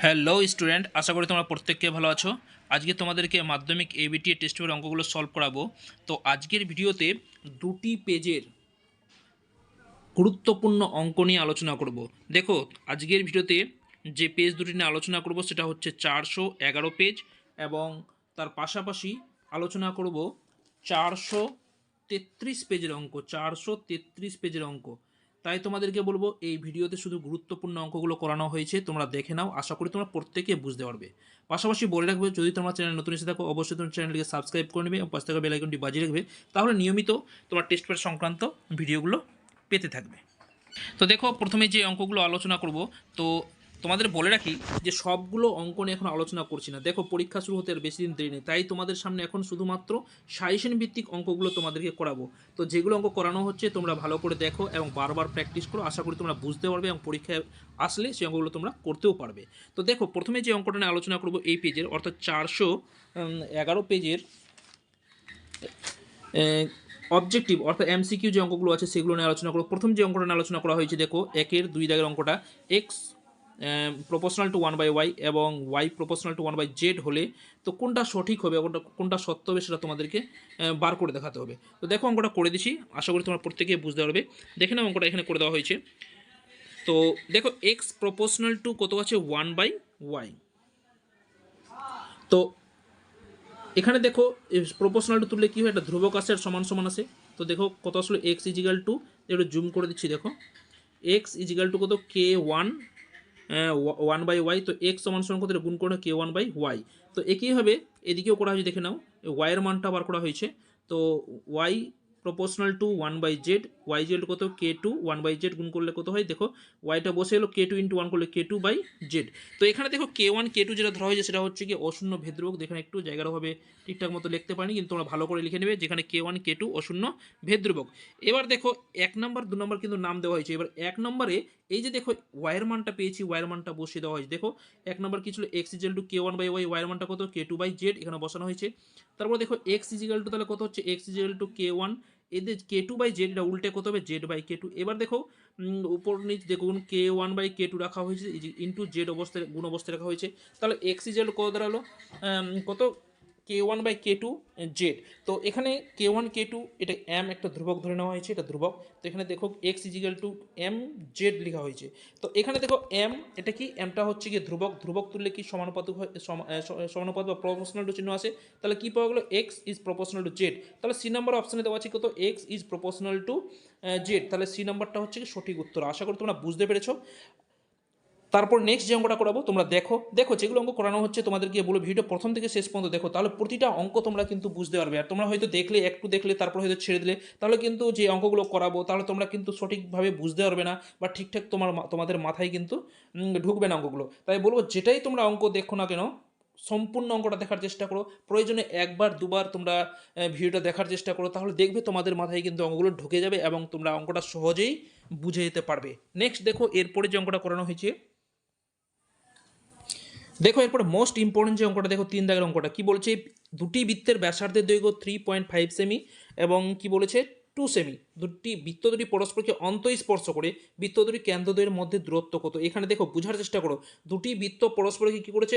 Hello student, আশা করি তোমরা প্রত্যেককে ভালো আছো। আজকে তোমাদেরকে মাধ্যমিক এবিটি টেস্ট পেপার অঙ্কগুলো সলভ করাবো। তো আজকের ভিডিওতে দুটি পেজের গুরুত্বপূর্ণ অঙ্ক নিয়ে আলোচনা করব। দেখো, আজকের ভিডিওতে যে পেজ দুটি নিয়ে আলোচনা করব সেটা হচ্ছে চারশো এগারো পেজ এবং তার পাশাপাশি আলোচনা করব চারশো তেত্রিশ পেজের অঙ্ক, চারশো তেত্রিশ পেজের অঙ্ক। তাই তোমাদেরকে বলব, এই ভিডিওতে শুধু গুরুত্বপূর্ণ অঙ্কগুলো করানো হয়েছে, তোমরা দেখে নাও। আশা করি তোমরা প্রত্যেকে বুঝতে পারবে। পাশাপাশি বলে রাখবে, যদি তোমার চ্যানেল নতুন এসে থাকো, অবশ্যই তোমার চ্যানেলটিকে সাবস্ক্রাইব করে নেবে এবং পাশ থাকা বেলাইকনটি বাজিয়ে রাখবে। তাহলে নিয়মিত তোমার টেস্ট পেপার সংক্রান্ত ভিডিওগুলো পেতে থাকবে। তো দেখো, প্রথমে যে অঙ্কগুলো আলোচনা করব, তো তোমাদের বলে রাখি যে সবগুলো অঙ্ক নিয়ে এখন আলোচনা করছি না। দেখো, পরীক্ষা শুরু হতে আর বেশি দিন দেরি নেই। তাই তোমাদের সামনে এখন শুধুমাত্র সাইশন ভিত্তিক অঙ্কগুলো তোমাদেরকে করাবো। তো যেগুলো অঙ্ক করানো হচ্ছে, তোমরা ভালো করে দেখো এবং বারবার প্র্যাকটিস করো। আশা করি তোমরা বুঝতে পারবে এবং পরীক্ষায় আসলে সেই অঙ্কগুলো তোমরা করতেও পারবে। তো দেখো, প্রথমে যে অঙ্কটা নিয়ে আলোচনা করব এই পেজের, অর্থাৎ চারশো এগারো পেজের অবজেক্টিভ অর্থাৎ এমসিকিউ যে অঙ্কগুলো আছে সেগুলো নিয়ে আলোচনা করব। প্রথম যে অঙ্কটা নিয়ে আলোচনা করা হয়েছে, দেখো, একের দুই দাগের অঙ্কটা X proportional to one by Y এবং Y proportional to one by Z হলে তো কোনটা সঠিক হবে কোনটা কোনটা সত্য হবে সেটা তোমাদেরকে বার করে দেখাতে হবে। তো দেখো অঙ্কটা করে দিছি, আশা করি তোমরা প্রত্যেকে বুঝতে পারবে। দেখে নাও অঙ্কটা এখানে করে দেওয়া হয়েছে। তো দেখো এক্স প্রপোশনাল টু কত আছে? ওয়ান বাই ওয়াই তো এখানে দেখো প্রপোশনাল টু তুললে কী হয়? একটা ধ্রুবক আর সমান সমান আসে তো দেখো কত আসলে? এক্স ইজিক্যাল টু একটু জুম করে দিচ্ছি, দেখো। এক্স ইজিক্যাল টু কত? K one one by Y তো এক্স সমান সমান কতটা গুণ করে কে ওয়ান বাই ওয়াই তো একইভাবে এদিকেও করা হয়েছে, দেখে নাও। ওয়াইয়ের মানটা বার করা হয়েছে। তো Y proportional to one by Z Y Z কত? K two one by Z গুণ করলে কত হয়? দেখো ওয়াইটা বসে এলো কে টু ইন্টু ওয়ান করলে কে টু বাই জেড তো এখানে দেখো কে ওয়ান কে টু যেটা ধরা হয়েছে, সেটা হচ্ছে কি অশূন্য ভেদ্রবক যেখানে একটু জায়গার অভাবে ঠিকঠাক মতো লিখতে পারিনি, কিন্তু তোমরা ভালো করে লিখে নেবে। যেখানে কে ওয়ান কে টু অশূন্য ভেদ্রবক এবার দেখো, এক নম্বর দু নম্বর কিন্তু নাম দেওয়া হয়েছে। এবার এক নম্বরে এই যে দেখো ওয়াইয়ের মানটা পেয়েছি ওয়াইয়ের মানটা বসিয়ে দেওয়া হয়েছে। দেখো, এক নম্বর কি ছিল? X equal to K one by Y ওয়াইয়ের মানটা কত? কে টু বাই জেড এখানে বসানো হয়েছে। তারপর দেখো এক্স ইজিক্যাল টু তাহলে কত হচ্ছে? X equal to K one এদের কে টু বাই জেড এটা উল্টে কত হবে জেড বাই কে টু এবার দেখো উপর নিচ দেখুন K one by K two রাখা হয়েছে ইন্টু জেড অবস্থায়, গুণ অবস্থায় রাখা হয়েছে। তাহলে এক্স ইজিক্যাল কত দাঁড়াল? কত? K one by K two Z তো এখানে কে ওয়ান কে টু এটা এম একটা ধ্রুবক ধরে নেওয়া হয়েছে, এটা ধ্রুবক। তো এখানে দেখো X equal to M Z লেখা হয়েছে। তো এখানে দেখো এম এটা কি? এমটা হচ্ছে কি ধ্রুবক। ধ্রুবক তুললে কি সমানুপাতিক সম- সমানুপাত বা প্রপোশনাল টু চিহ্ন আসে? তাহলে কী পাওয়া গেলো? X is proportional to Z তাহলে সি নাম্বার অপশানে দেওয়া আছে কত? X is proportional to Z তাহলে সি নাম্বারটা হচ্ছে কি সঠিক উত্তর। আশা করি তোমরা বুঝতে পেরেছ। তারপর নেক্সট যে অঙ্কটা করাবো, তোমরা দেখো দেখো যেগুলো অঙ্ক করানো হচ্ছে তোমাদেরকে বলো ভিডিও প্রথম থেকে শেষ পর্যন্ত দেখো, তাহলে প্রতিটা অঙ্ক তোমরা কিন্তু বুঝতে পারবে। আর তোমরা হয়তো দেখলে, একটু দেখলে, তারপর হয়তো ছেড়ে দিলে, তাহলে কিন্তু যে অঙ্কগুলো করাবো, তাহলে তোমরা কিন্তু সঠিকভাবে বুঝতে পারবে না, বা ঠিকঠাক তোমার তোমাদের মাথায় কিন্তু ঢুকবে না অঙ্কগুলো। তাই বলব, যেটাই তোমরা অঙ্ক দেখো না কেন, সম্পূর্ণ অঙ্কটা দেখার চেষ্টা করো। প্রয়োজনে একবার, দুবার তোমরা ভিডিওটা দেখার চেষ্টা করো, তাহলে দেখবে তোমাদের মাথায় কিন্তু অঙ্কগুলো ঢুকে যাবে এবং তোমরা অঙ্কটা সহজেই বুঝে যেতে পারবে। নেক্সট দেখো, এরপরে যে অঙ্কটা করানো হয়েছে দেখো, এরপরে মোস্ট ইম্পর্টেন্ট যে অঙ্কটা, দেখো, তিন দাগের অঙ্কটা। কি বলছে? দুটি বৃত্তের ব্যাসার্ধের দৈর্ঘ্য থ্রি পয়েন্ট ফাইভ সেমি এবং কি বলেছে? টু সেমি দুটি বৃত্ত দুটি পরস্পরকে অন্তঃস্পর্শ করে বৃত্ত দুটি কেন্দ্রদ্বয়ের মধ্যে দূরত্ব কত? এখানে দেখো, বোঝার চেষ্টা করো। দুটি বৃত্ত পরস্পরকে কি করেছে?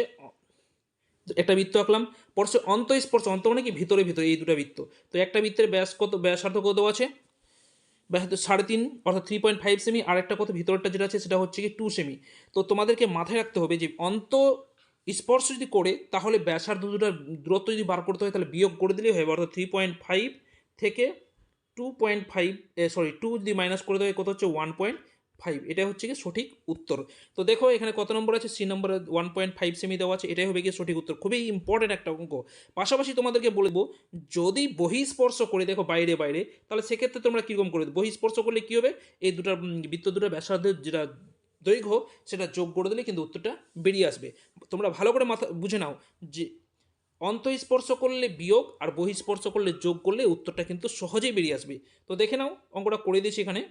একটা বৃত্ত আঁকলাম। পরস্পর অন্তঃস্পর্শ, অন্ত মানে কি? ভিতরে ভিতরে, এই দুটো বৃত্ত। তো একটা বৃত্তের ব্যাস কত, ব্যাসার্ধ কত আছে? সাড়ে তিন, অর্থাৎ থ্রি পয়েন্ট ফাইভ সেমি আর একটা কত ভিতরটা যেটা আছে সেটা হচ্ছে কি টু সেমি তো তোমাদেরকে মাথায় রাখতে হবে যে অন্ত স্পর্শ যদি করে, তাহলে ব্যাসার্ধ দুটার দূরত্ব যদি বার করতে হয়, তাহলে বিয়োগ করে দিলেই হবে, অর্থাৎ থ্রি পয়েন্ট ফাইভ থেকে two point five sorry two যদি মাইনাস করে দেওয়া হয়, কত হচ্ছে? ওয়ান পয়েন্ট ফাইভ এটা হচ্ছে কি সঠিক উত্তর। তো দেখো, এখানে কত নম্বর আছে? সি নম্বরে ওয়ান পয়েন্ট ফাইভ সেমি দেওয়া আছে, এটাই হবে কি সঠিক উত্তর। খুবই ইম্পর্টেন্ট একটা অঙ্ক। পাশাপাশি তোমাদেরকে বলব যদি বহিঃস্পর্শ করে, দেখো বাইরে বাইরে, তাহলে সেক্ষেত্রে তোমরা কীরকম করে? বহিঃস্পর্শ করলে কী হবে? এই দুটার বৃত্ত দুটার ব্যাসার্ধের যেটা দৈর্ঘ্য, সেটা যোগ করে দিলে কিন্তু উত্তরটা বেরিয়ে আসবে। তোমরা ভালো করে মাথা, বুঝে নাও যে অন্তঃস্পর্শ করলে বিয়োগ আর বহিঃস্পর্শ করলে যোগ করলে উত্তরটা কিন্তু সহজেই বেরিয়ে আসবে। তো দেখে নাও, অঙ্কটা করে দিয়েছি এখানে।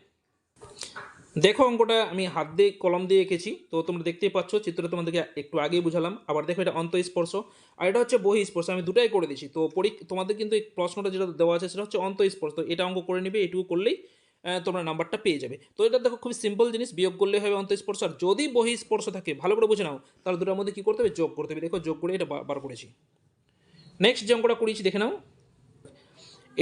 দেখো অঙ্কটা, আমি হাত দিয়ে কলম দিয়ে এঁকেছি। তো তোমরা দেখতেই পাচ্ছ, চিত্রটা তোমাদেরকে একটু আগেই বুঝালাম। আবার দেখো এটা অন্তঃস্পর্শ। আর এটা হচ্ছে বহিঃস্পর্শ, আমি দুটাই করে দিয়েছি। তো পরীক্ষা তোমাদের কিন্তু এই প্রশ্নটা যেটা দেওয়া আছে সেটা হচ্ছে অন্তঃস্পর্শ। তো এটা অঙ্ক করে নিবে, এটুকু করলেই তোমরা নাম্বারটা পেয়ে যাবে। তো এটা দেখো খুব সিম্পল জিনিস, বিয়োগ করলে হবে অন্তঃস্পর্শ। আর যদি বহি স্পর্শ থাকে, ভালো করে বুঝে নাও, তাহলে দুটোর মধ্যে কী করতে হবে? যোগ করতে হবে। দেখো যোগ করে এটা বার করেছি। নেক্সট যে অঙ্কটা করেছি দেখে নাও।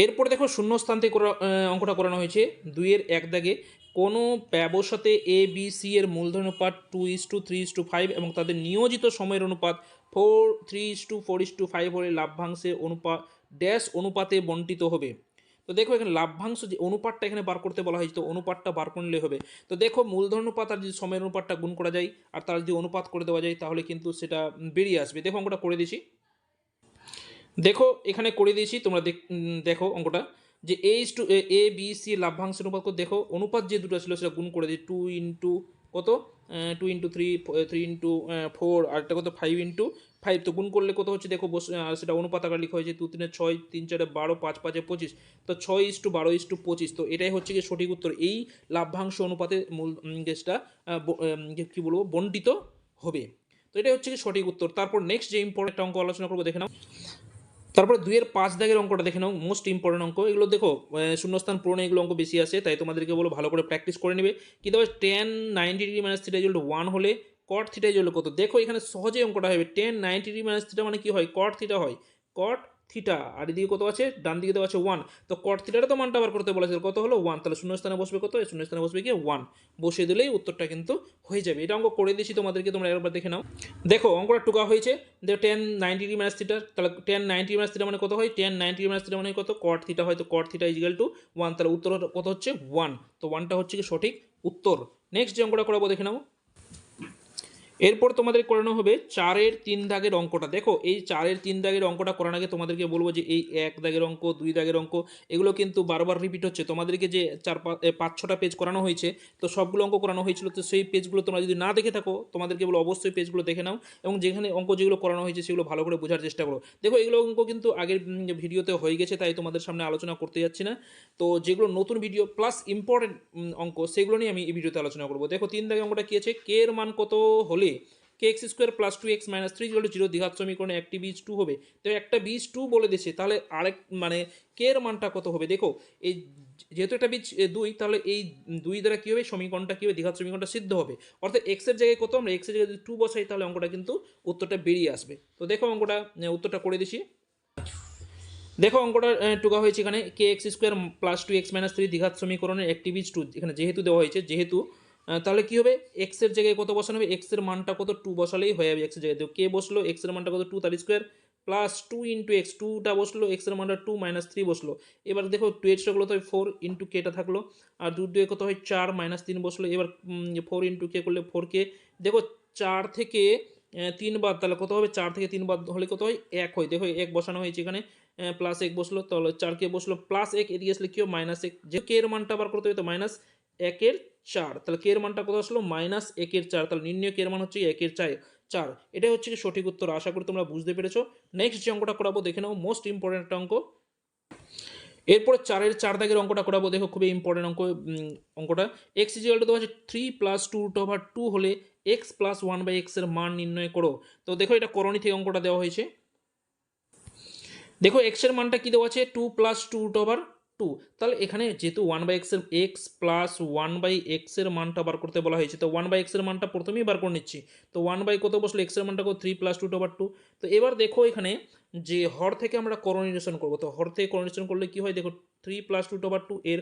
এরপর দেখো শূন্যস্থান থেকে করা অঙ্কটা করানো হয়েছে। দুইয়ের এক দাগে কোনো ব্যবসাতে এ বি সি এর মূলধন অনুপাত two is to three is to five এবং তাদের নিয়োজিত সময়ের অনুপাত four three is to four is to five হলে লাভ্যাংশে অনুপাত ড্যাশ অনুপাতে বন্টিত হবে। তো দেখো এখানে লাভ্যাংশ যে অনুপাতটা এখানে বার করতে বলা হয়েছে, তো অনুপাতটা বার করলে হবে। তো দেখো মূলধন অনুপাত আর যদি সময়ের অনুপাতটা গুণ করা যায় আর তার যদি অনুপাত করে দেওয়া যায় তাহলে কিন্তু সেটা বেরিয়ে আসবে। দেখো অঙ্কটা করে দিয়েছি। দেখো এখানে করে দিয়েছি, তোমরা দেখো অঙ্কটা। যে A is to A B C লাভ্যাংশ অনুপাত করে দেখো, অনুপাত যে দুটো ছিল সেটা গুণ করে দিই টু ইন্টু কত? Two into three three into four আর একটা কত? ফাইভ ইন্টু ফাইভ তো গুণ করলে কত হচ্ছে? দেখো সেটা অনুপাত আকার লেখা হয়েছে, দু তিনে ছয়, তিন চারে বারো, পাঁচ, পাঁচে পঁচিশ। তো ছয় ইস টু বারো ইস টু পঁচিশ। তো এটাই হচ্ছে কি সঠিক উত্তর। এই লাভ্যাংশ অনুপাতে মূল ব- কী বলব? বন্টিত হবে। তো এটাই হচ্ছে কি সঠিক উত্তর। তারপর নেক্সট যে ইম্পর্টেন্ট অঙ্ক আলোচনা করব, দেখে নাও। তারপরে দুইয়ের পাঁচ দাগের অঙ্কটা দেখে নাও মোস্ট ইম্পর্টেন্ট অঙ্ক। এগুলো দেখো শূন্যস্থান পূরণে এগুলো অঙ্ক বেশি আসে তাই তোমাদেরকে বলো ভালো করে প্র্যাকটিস করে নেবে। কিন্তু আবার টেন নাইনটি ডিগ্রি মাইনাস থ্রিটা জল্ড ওয়ান হলে কট থিটা জল্ড কত? দেখো এখানে সহজে অঙ্কটা হবে। Tan ninety degree minus theta মানে কি হয়? কট থ্রিটা হয়। কট থিটা আর এদিকে কত আছে? ডান দিকে দেওয়া আছে ওয়ান তো কট থিটাটা তো মানটা আবার করতে বলেছে। কত হলো? ওয়ান তাহলে শূন্যস্থানে বসবে কত? এই শূন্যস্থানে বসবে কি ওয়ান বসিয়ে দিলেই উত্তরটা কিন্তু হয়ে যাবে। এটা অঙ্ক করে দিয়েছি তোমাদেরকে, তোমরা একবার দেখে নাও। দেখো, অঙ্কটা টুকা হয়েছে। দেখো tan ninety degree minus theta তাহলে টেন নাইনটি মাইনাস থিটা মানে কত হয়? টেন নাইনটি মাইনাস থিটা মানে কত? কট থিটা হয়তো cot theta equal to one তাহলে উত্তর কত হচ্ছে? ওয়ান তো ওয়ানটা হচ্ছে কি সঠিক উত্তর। নেক্সট যে অঙ্কটা করাবো, দেখে নাও। এরপর তোমাদের করানো হবে চারের তিন দাগের অঙ্কটা। দেখো, এই চারের তিন দাগের অঙ্কটা করার আগে তোমাদেরকে বলব যে এই এক দাগের অঙ্ক, দুই দাগের অঙ্ক, এগুলো কিন্তু বারবার রিপিট হচ্ছে। তোমাদেরকে যে চার পাঁচ, ছটা পেজ করানো হয়েছে, তো সবগুলো অঙ্ক করানো হয়েছিল, তো সেই পেজগুলো তোমরা যদি না দেখে থাকো, তোমাদেরকে বলো অবশ্যই পেজগুলো দেখে নাও এবং যেখানে অঙ্ক যেগুলো করানো হয়েছে, সেগুলো ভালো করে বোঝার চেষ্টা করো। দেখো, এগুলো অঙ্ক কিন্তু আগের ভিডিওতে হয়ে গেছে, তাই তোমাদের সামনে আলোচনা করতে যাচ্ছি না। তো যেগুলো নতুন ভিডিও প্লাস ইম্পর্টেন্ট অঙ্ক, সেগুলো নিয়ে আমি এই ভিডিওতে আলোচনা করব। দেখো, তিন দাগে অঙ্কটা কী আছে? কে এর মান কত হলে K X square plus two X minus three zero zero দ্বিঘাত সমীকরণে একটি বীজ টু হবে। তো একটা বীজ টু বলে দিয়েছে, তাহলে আরেক মানে কে এর মানটা কত হবে? দেখো, এই যেহেতু একটা বীজ দুই, তাহলে এই দুই দ্বারা কী হবে? সমীকরণটা কী হবে? দ্বিঘাত সমীকরণটা সিদ্ধ হবে। অর্থাৎ এক্সের জায়গায় কত? আমরা এক্সের জায়গায় যদি টু বসাই, তাহলে অঙ্কটা কিন্তু উত্তরটা বেরিয়ে আসবে। তো দেখো অঙ্কটা উত্তরটা করে দিছি দেখো অঙ্কটা টুকা হয়েছে এখানে। K X square plus two X minus three দ্বিঘাত সমীকরণের একটি বীজ টু এখানে যেহেতু দেওয়া হয়েছে, যেহেতু তাহলে কি হবে? এক্সের জায়গায় কত বসানো হবে? এক্সের মানটা কত? টু বসালেই হয়ে যাবে এক্সের জায়গায়। তো কে বসল? এক্সের মানটা কত? টু তার square plus two into X টুটা বসল। এক্সের মানটা টু মাইনাস থ্রি বসল। এবার দেখো টু এক্সটা গুলো তো ফোর ইন্টু কেটা থাকল। আর দু দুয়ে কত হয়? চার মাইনাস তিন বসল। এবার ফোর ইন্টু কে করলে ফোর কে দেখো, চার থেকে তিন বাদ, তাহলে কত হবে? চার থেকে তিন বাদ হলে কত হয়? এক হয়। দেখো, এক বসানো হয়েছে এখানে। প্লাস এক বসল। তাহলে চার কে বসল। প্লাস এক, এদিকে আসলে কি মাইনাস এক। যে কে এর মানটা আবার করতে হবে, তো মাইনাস একের চার। তাহলে কে এর মানটা কত আসলো? মাইনাস একের চার। তাহলে নির্ণয় কে এর মান হচ্ছে একের চার চার। এটাই হচ্ছে কি সঠিক উত্তর। আশা করি তোমরা বুঝতে পেরেছ। নেক্সট যে অঙ্কটা করাবো, দেখে নাও। মোস্ট ইম্পর্টেন্ট অঙ্ক। এরপরে চারের চার দাগের অঙ্কটা করাবো। দেখো, খুবই ইম্পর্টেন্ট অঙ্ক অঙ্কটা। এক্স ইজিকাল টু আছে three plus two root over two হলে এক্স প্লাস ওয়ান বাই এক্সের মান নির্ণয় করো। তো দেখো, এটা করণী থেকে অঙ্কটা দেওয়া হয়েছে। দেখো এক্সের মানটা কি দেওয়া আছে? Two plus two root over two তাহলে এখানে যেহেতু ওয়ান বাই এক্সের এক্স প্লাস ওয়ান বাই এক্সের মানটা বার করতে বলা হয়েছে, তো ওয়ান বাই এক্সের মানটা প্রথমেই বার করে নিচ্ছি। তো ওয়ান বাই কত বসল? এক্সের মানটা কত three plus two over two তো এবার দেখো এখানে যে হর থেকে আমরা করণীয় করব, তো হর থেকে করণীয় করলে কি হয়? দেখো three plus two over two এর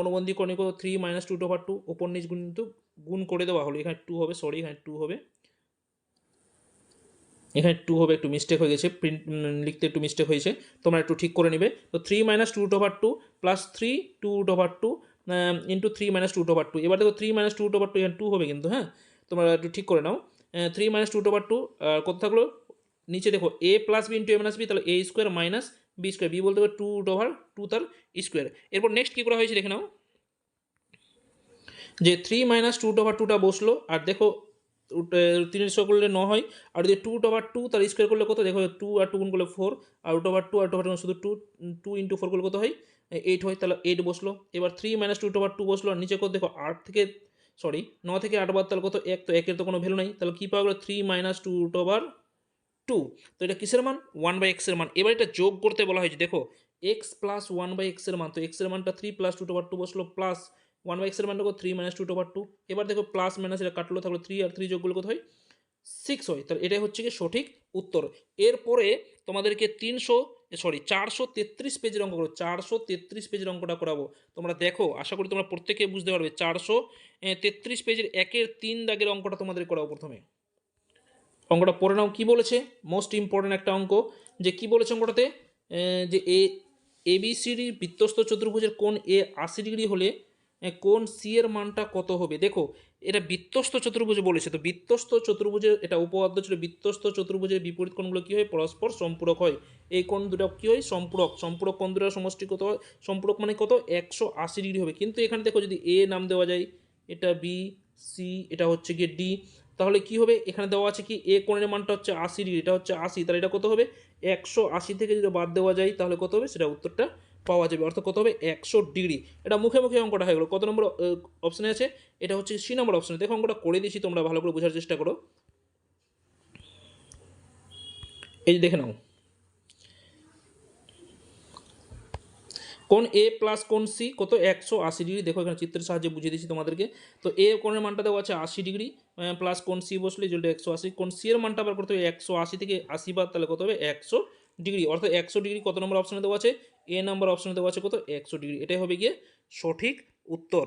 অনুবন্ধী করণী কত three minus two over two ওপর নিচ গুণ কিন্তু গুণ করে দেওয়া হলো। এখানে টু হবে সরি এখানে টু হবে। এখানে টু হবে, একটু মিস্টেক হয়ে গেছে প্রিন্ট লিখতে একটু মিস্টেক হয়েছে, তোমরা একটু ঠিক করে নেবে। তো three minus two root over two plus three two root over two into three minus two root over two এবার দেখো three minus two root over two এখানে টু হবে কিন্তু হ্যাঁ? তোমরা একটু ঠিক করে নাও। Three minus two root over two কত থাকল? নিচে দেখো A plus B into A minus B তাহলে A square minus B square B বলতে হবে টু রুট ওভার টু তার স্কোয়ার এরপর নেক্সট কী করা হয়েছে দেখে নাও। যে থ্রি মাইনাস টু ওভার টুটা বসল, আর দেখো তিনের স্কোয়ার করলে ন হয়, আর যদি টু ওভার টু তার স্কোয়ার করলে কত? দেখো টু আর টু গুণ করলে ফোর আর রুট ওভার টু আর টু শুধু টু টু ইন্টু ফোর করলে কত হয়? এইট হয়, তাহলে এইট বসল। এবার three minus two over two বসল, আর নিচে কত? দেখো, আট থেকে সরি ন থেকে আট বাদ তাহলে কত? এক, তো একের তো কোনো ভ্যালু নেই। তাহলে কী পাওয়া গেলো? Three minus two root over two তো এটা কিসের মান? ওয়ান বাই এক্সের মান। এবার এটা যোগ করতে বলা হয়েছে। দেখো এক্স প্লাস ওয়ান বাই এক্সের মান, তো এক্সের মানটা three plus two over two বসল প্লাস ওয়ান বাই এক্সের মানটা three minus two over two এবার দেখো প্লাস মাইনাস এটা কাটলো থাকল থ্রি আর থ্রি যোগগুলো হয়? সিক্স হয়। তাহলে এটাই হচ্ছে কি সঠিক উত্তর। এরপরে তোমাদেরকে তিনশো সরি চারশো তেত্রিশ পেজের অঙ্ক করো। চারশো তেত্রিশ পেজের অঙ্কটা করাবো। তোমরা দেখো, আশা করি তোমরা প্রত্যেকে বুঝতে পারবে। চারশো তেত্রিশ পেজের একের তিন দাগের অঙ্কটা তোমাদের করাবো প্রথমে। অঙ্কটা পড়ে নাও, কী বলেছে? মোস্ট ইম্পর্ট্যান্ট একটা অঙ্ক। যে কি বলেছে অঙ্কটাতে? যে এ এবিসিডি বৃত্তস্ত চতুর্ভুজের কোণ এ আশি ডিগ্রি হলে কোণ সি এর মানটা কত হবে? দেখো, এটা বৃত্তস্ত চতুর্ভুজ বলেছে, তো বৃত্তস্ত চতুর্ভুজের এটা উপপাদ্য ছিল, বৃত্তস্ত চতুর্ভুজের বিপরীত কোণগুলো কী হয়? পরস্পর সম্পূরক হয়। এই কোণ দুটো কী হয়? সম্পূরক। সম্পূরক কোণ দুটার সমষ্টি কত হয়? সম্পূরক মানে কত? একশো আশি ডিগ্রি হবে। কিন্তু এখানে দেখো, যদি এ নাম দেওয়া যায়, এটা বি সি এটা হচ্ছে গিয়ে ডি তাহলে কি হবে? এখানে দেওয়া আছে কি? এ কোণের মানটা হচ্ছে আশি ডিগ্রি, এটা হচ্ছে আশি, তাহলে এটা কত হবে? একশো আশি থেকে যদি বাদ দেওয়া যায়, তাহলে কত হবে? সেটা উত্তরটা পাওয়া যাবে। অর্থাৎ কত হবে? একশো ডিগ্রি। এটা মুখে মুখে অঙ্কটা হয়ে গেলো। কত নম্বর অপশানে আছে? এটা হচ্ছে সি নম্বর অপশানে দেখো অঙ্কটা করে দিয়েছি, তোমরা ভালো করে বোঝার চেষ্টা করো। এই যে দেখে নাও। কোন এ প্লাস কোন সি কত? একশো আশি ডিগ্রি। দেখো এখানে চিত্রের সাহায্যে বুঝিয়ে দিচ্ছি তোমাদেরকে। তো এ কোণের মানটা দেওয়া আছে আশি ডিগ্রি। প্লাস কোন সি বসলে যেটা একশো আশি। কোন সি এর মানটা আবার করতে হবে একশো আশি থেকে আশি বাদ, তাহলে কত হবে? একশো ডিগ্রি, অর্থাৎ একশো ডিগ্রি কত নম্বর অপশানে দেওয়া আছে? এ নাম্বার অপশানে দেওয়া আছে কত? একশো ডিগ্রি। এটাই হবে গিয়ে সঠিক উত্তর।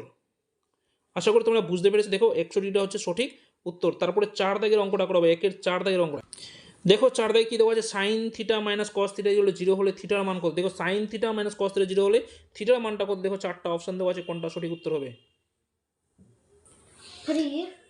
আশা করি তোমরা বুঝতে পেরেছ। দেখো, একশো ডিগ্রিটা হচ্ছে সঠিক উত্তর। তারপরে চার দাগের অঙ্কটা করা হবে একের চার দাগের অঙ্কটা দেখো, চার দাগে কী দেওয়া আছে? Sine theta minus cos theta হলে জিরো হলে থিটার মান কত? দেখো sine theta minus cos theta zero হলে থিটার মানটা কত? দেখো, চারটা অপশান দেওয়া আছে। কোনটা সঠিক উত্তর হবে?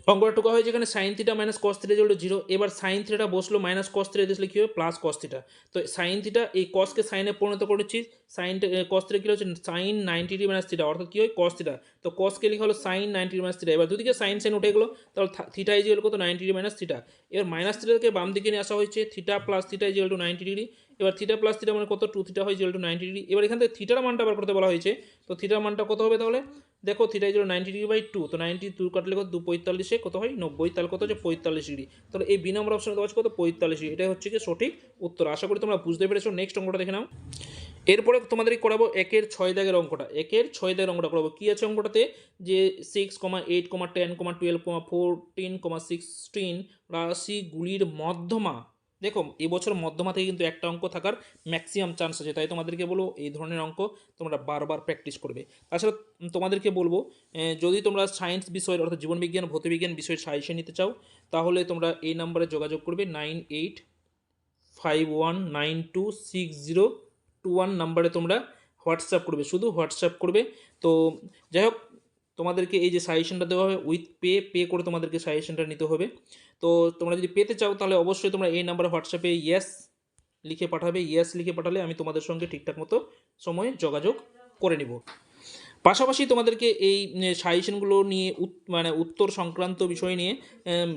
অঙ্কটা টোকা হয়েছে এখানে sine theta minus cos theta যেগুলো জিরো এবার সাইন থিটা বসল মাইনাস কস থিটা দিয়েছিল কী হবে প্লাস কস থিটা তো সাইন থিটা এই কসকে সাইনে পরিণত করেছি সাইন কস থিটা কী হচ্ছে? Sine ninety degree minus theta অর্থাৎ কী হয়? কস থিটা তো কসকে লিখা হলো sine ninety degree minus theta এবার দুদিকে সাইন সাইন উঠে গেলো, তাহলে থিটা ইজ কত নাইনটি ডিগ্রি মাইনাস থিটা এবার মাইনাস থিটাকে বাম দিকে নিয়ে আসা হয়েছে theta plus theta is two ninety degree এবার থিটা প্লাস থিটা মানে কত? টু থিটা হয় জিরো টু নাইনটি ডিগ্রি এবার এখান থেকে থিটার মানটা বার করতে বলা হয়েছে। তো থিটার মানটা কত হবে তাহলে? দেখো theta zero ninety degree by two তো নাইনটি টু কাটলে কত? দু পঁয়তাল্লিশে কত হয়? নব্বই। তাহলে কত হচ্ছে? পঁয়তাল্লিশ ডিগ্রি তাহলে এই বি নম্বর অপশনে দেওয়া কত? পঁয়তাল্লিশ ডিগ্রি এটাই হচ্ছে কি সঠিক উত্তর। আশা করি তোমরা বুঝতে পেরেছ। নেক্সট অঙ্কটা দেখে নাও। এরপরে তোমাদের করাবো একের ছয় দাগের অঙ্কটা। একের ছয় দাগের অঙ্কটা করাবো। কী আছে অঙ্কটাতে? যে six comma eight comma ten comma twelve comma fourteen comma sixteen রাশিগুলির মধ্যমা দেখো এবছর মধ্যমা থেকে কিন্তু একটা অঙ্ক থাকার ম্যাক্সিমাম চান্স আছে। তাই তোমাদেরকে বলব, এই ধরনের অঙ্ক তোমরা বারবার প্র্যাকটিস করবে। তাছাড়া তোমাদেরকে বলব যদি তোমরা সায়েন্স বিষয়ের অর্থাৎ জীবনবিজ্ঞান, ভৌতবিজ্ঞান বিষয়ের সাজেশন নিতে চাও, তাহলে তোমরা এই নাম্বারে যোগাযোগ করবে nine eight five one nine two six zero two one নাম্বারে তোমরা হোয়াটসঅ্যাপ করবে, শুধু হোয়াটসঅ্যাপ করবে। তো, যাই হোক তোমাদেরকে এই যে সাজেশনটা দেওয়া হবে উইথ পে পে করে তোমাদেরকে সাজেশনটা নিতে হবে। তো তোমরা যদি পেতে চাও, তাহলে অবশ্যই তোমরা এই নাম্বারে হোয়াটসঅ্যাপে ইয়েস লিখে পাঠাবে। ইয়েস লিখে পাঠালে আমি তোমাদের সঙ্গে ঠিকঠাক মতো সময়ে যোগাযোগ করে নিব। পাশাপাশি তোমাদেরকে এই সাজেশনগুলো নিয়ে মানে উত্তর সংক্রান্ত বিষয় নিয়ে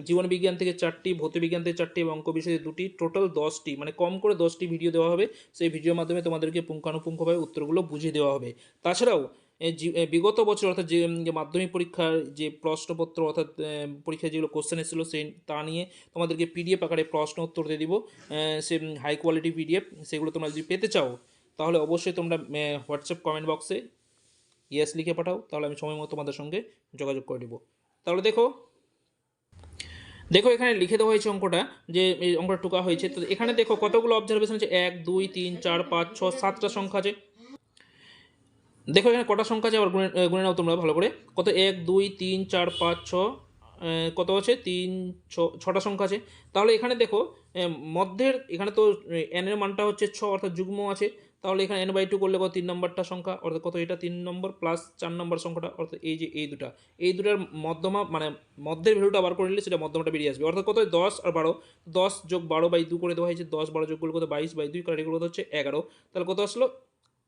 জীবনবিজ্ঞান থেকে চারটি, ভৌতবিজ্ঞান থেকে চারটি এবং অঙ্ক বিষয়ে দুটি টোটাল দশটি মানে কম করে দশটি ভিডিও দেওয়া হবে। সেই ভিডিওর মাধ্যমে তোমাদেরকে পুঙ্খানুপুঙ্খভাবে উত্তরগুলো বুঝিয়ে দেওয়া হবে। তাছাড়াও বিগত বছর অর্থাৎ যে মাধ্যমিক পরীক্ষার যে প্রশ্নপত্র অর্থাৎ পরীক্ষায় যেগুলো কোশ্চেন এসেছিল সেই তা নিয়ে তোমাদেরকে পিডিএফ আকারে প্রশ্ন উত্তর দিয়ে দিব। সে হাই কোয়ালিটি পিডিএফ সেগুলো তোমরা যদি পেতে চাও, তাহলে অবশ্যই তোমরা হোয়াটসঅ্যাপ কমেন্ট বক্সে ইয়েস লিখে পাঠাও, তাহলে আমি সময় মতো তোমাদের সঙ্গে যোগাযোগ করে দেবো তাহলে দেখো দেখো এখানে লিখে দেওয়া হয়েছে অঙ্কটা, যে এই অঙ্কটা টুকা হয়েছে। তো এখানে দেখো কতগুলো অবজারভেশন আছে? এক, দুই, তিন, চার, পাঁচ ছ সাতটা সংখ্যা আছে। দেখো এখানে কটা সংখ্যা আছে আবার আহ, গুনে নাও তোমরা ভালো করে। কত? এক দুই তিন চার পাঁচ ছ কত আছে? তিন ছ ছটা সংখ্যা আছে। তাহলে এখানে দেখো মধ্যের এখানে তো এন এর মানটা হচ্ছে ছ অর্থাৎ যুগ্ম আছে। তাহলে এখানে এন বাই টু করলে কত? তিন নম্বরটা সংখ্যা অর্থাৎ কত এটা? তিন নম্বর প্লাস চার নম্বর সংখ্যাটা অর্থাৎ এই যে এই দুটা। এই দুটার মধ্যমা মানে মধ্যের ভ্যালুটা বার করে নিলে সেটা মধ্যমাটা বেরিয়ে আসবে। অর্থাৎ কত? দশ আর বারো। দশ যোগ বারো বাই দু করে দেওয়া হয়েছে দশ বারো যোগ করলে কত? বাইশ বাই দুই কারেক্ট কত হচ্ছে এগারো। তাহলে কত আসলো?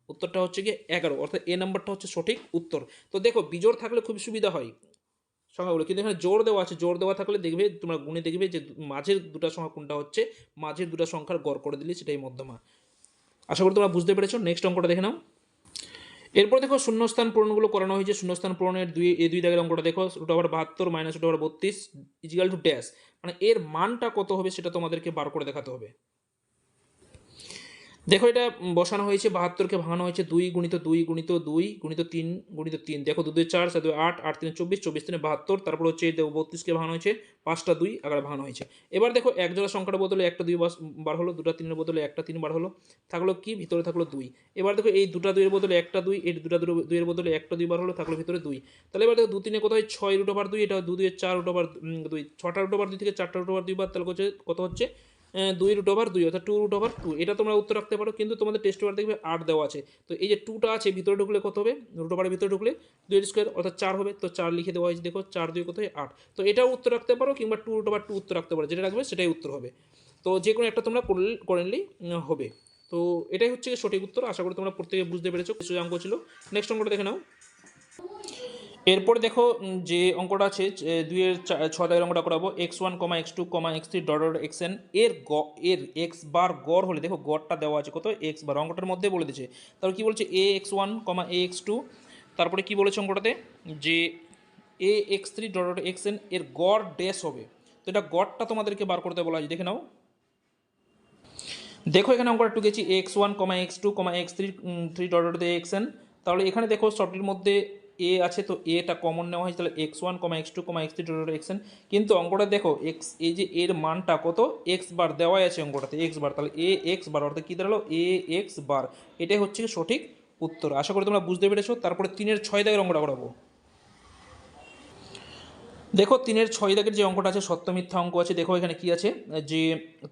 উত্তরটা হচ্ছে গিয়ে এগারো, অর্থাৎ এ নাম্বারটা হচ্ছে সঠিক উত্তর। তো দেখো, বিজোড় থাকলে খুব সুবিধা হয় সংখ্যাগুলো, কিন্তু এখানে জোর দেওয়া আছে। জোর দেওয়া থাকলে দেখবে, তোমরা গুণে দেখবে যে মাঝের দুটা সংখ্যা কোনটা হচ্ছে, মাঝের দুটা সংখ্যার গড় করে দিলে সেটাই মধ্যমা। আশা করি তোমরা বুঝতে পেরেছ নেক্সট অঙ্কটা দেখে নাও। এরপর দেখো, শূন্যস্থান পূরণগুলো করানো হয়েছে। শূন্যস্থান পূরণের দুই, এই দুই দাগের অঙ্কটা দেখো রুট ওভার বাহাত্তর মাইনাস রুট ওভার বত্রিশ ইজিক্যাল টু ড্যাশ মানে এর মানটা কত হবে সেটা তোমাদেরকে বার করে দেখাতে হবে। দেখো এটা বসানো হয়েছে, বাহাত্তরকে ভাঙানো হয়েছে দুই গুণিত দুই গুণিত দুই গুণিত তিন গুণিত তিন। দেখো দু দুই চার সাত দুই আট আট তিন চব্বিশ চব্বিশ তিনে বাহাত্তর, তারপর হচ্ছে বত্রিশকে ভাঙানো হয়েছে, পাঁচটা দুই এগারো ভাঙানো হয়েছে। এবার দেখো এক জোড়া সংখ্যার বদলে একটা দুই বার হলো, দুটা তিনের বদলে একটা তিন বার হলো, থাকল কি? ভিতরে থাকল দুই। এবার দেখো এই দুটা দুইয়ের বদলে একটা দুই, এই দুটা দুইয়ের বদলে একটা দুই বার হলো, থাকল ভিতরে দুই। তাহলে এবার দেখো দু তিনে কত হয় ছয় রুট বার দুই, এটা দু দুইয়ের চার রুট ওভার দুই, ছটা রুট বার দুই থেকে চারটা রুট ওভার দুই বার, তাহলে হচ্ছে? কত হচ্ছে? দুই রুট ওভার দুই, অর্থাৎ টু রুট ওভার টু এটা তোমরা উত্তর রাখতে পারো, কিন্তু তোমাদের টেস্ট পেপার দেখবে আট দেওয়া আছে। তো এই যে টুটা আছে, ভিতরে ঢুকলে কত হবে? রুট ওভারের ভিতরে ঢুকলে দুই স্কোয়ার অর্থাৎ চার হবে। তো চার লিখে দেওয়া হয়েছে, দেখো, চার দুই কত আট। তো এটাও উত্তর রাখতে পারো, কিংবা টু রুট ওভার টু উত্তর রাখতে পারো, যেটা রাখবে সেটাই উত্তর হবে। তো যে কোনো একটা তোমরা করে নিলেই হবে। তো এটাই হচ্ছে সঠিক উত্তর, আশা করি তোমরা প্রত্যেকে বুঝতে পেরেছ, কিছু অঙ্ক ছিল নেক্সট অঙ্কটা দেখে নাও। এরপর দেখো যে অঙ্কটা আছে দুইয়ের চা- ছ দাগের অঙ্কটা করাবো x one comma x two comma x three dot dot x n এর গ, এর এক্স বার গড় হলে, দেখো, গড়টা দেওয়া আছে কত? X bar. অঙ্কটার মধ্যে বলে দিচ্ছে তারপর কি বলছে? A x one comma a x two তারপরে কী বলেছে অঙ্কটাতে? যে a x three dot dot x n এর গড় ড্যাশ হবে। তো এটা গড়টা তোমাদেরকে বার করতে বলা হয়েছে দেখে নাও। দেখো, এখানে অঙ্কটা একটু গেছি। X one comma x two comma x three three dot dot x n তাহলে এখানে দেখো সবটির মধ্যে এ আছে, তো এটা কমন নেওয়া হয়েছে, তাহলে x one comma x two comma x three dot x n কিন্তু অঙ্কটা দেখো এক্স এই যে এর মানটা কত? এক্স বার দেওয়াই আছে অঙ্কটাতে এক্স বার তাহলে এ এক্স বার অর্থাৎ কী দাঁড়াল? এ এক্স বার এটাই হচ্ছে সঠিক উত্তর। আশা করি তোমরা বুঝতে পেরেছ। তারপরে তিনের ছয় দাগের অঙ্কটা করাবো। দেখো, তিনের ছয় দাগের যে অঙ্কটা আছে, সত্য, মিথ্যা অঙ্ক আছে, দেখো এখানে কি আছে? যে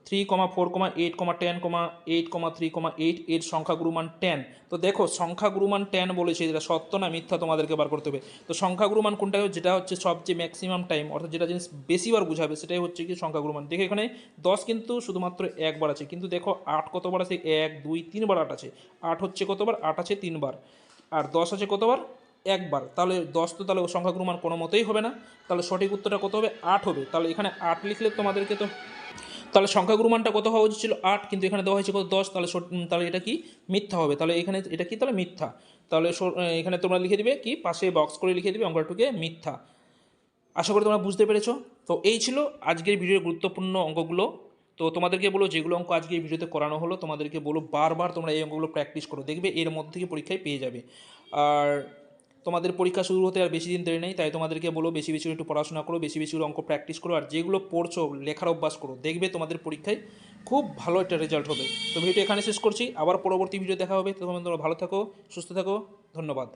three comma four comma eight comma ten comma eight comma three comma eight এর সংখ্যা গুরুমান টেন তো দেখো সংখ্যা গুরুমান টেন বলেছে, যেটা সত্য না মিথ্যা তোমাদেরকে বার করতে হবে। তো সংখ্যা গুরুমান কোনটা যেটা হচ্ছে সবচেয়ে ম্যাক্সিমাম টাইম অর্থাৎ যেটা জিনিস বেশিবার বুঝাবে, সেটাই হচ্ছে কি সংখ্যা গুরুমান দেখো এখানে দশ কিন্তু শুধুমাত্র একবার আছে, কিন্তু দেখো আট কতবার আছে? এক, দুই, তিনবার আট আছে। আট হচ্ছে কতবার? আট আছে তিনবার। আর দশ আছে কতবার? একবার। তাহলে দশ তো তাহলে সংখ্যা গুরুমান কোনো মতেই হবে না। তাহলে সঠিক উত্তরটা কত হবে? আট হবে। তাহলে এখানে আট লিখলে তোমাদেরকে তো তাহলে সংখ্যা গুরুমানটা কত হওয়া উচিত ছিল? আট। কিন্তু এখানে দেওয়া হয়েছে কত? দশ। তাহলে তাহলে এটা কি? মিথ্যা হবে। তাহলে এখানে এটা কি? তাহলে মিথ্যা। তাহলে এখানে তোমরা লিখে দিবে কি? পাশে বক্স করে লিখে দিবে অঙ্কটাকে মিথ্যা। আশা করি তোমরা বুঝতে পেরেছ। তো এই ছিল আজকের ভিডিওর গুরুত্বপূর্ণ অঙ্কগুলো। তো তোমাদেরকে বলো যেগুলো অঙ্ক আজকে এই ভিডিওতে করানো হলো, তোমাদেরকে বলো বারবার তোমরা এই অঙ্কগুলো প্র্যাকটিস করো। দেখবে এর মধ্যে থেকে পরীক্ষায় পেয়ে যাবে। আর তোমাদের পরীক্ষা শুরু হতে আর বেশি দিন দেরি নেই, তাই তোমাদেরকে বলো, বেশি বেশি একটু পড়াশোনা করো, বেশি বেশি অঙ্ক প্র্যাকটিস করো, আর যেগুলো পড়ছো, লেখার অভ্যাস করো, দেখবে তোমাদের পরীক্ষায় খুব ভালো একটা রেজাল্ট হবে। তো ভিডিও এখানে শেষ করছি, আবার পরবর্তী ভিডিও দেখা হবে তখন তোমরা ভালো থাকো, সুস্থ থাকো, ধন্যবাদ।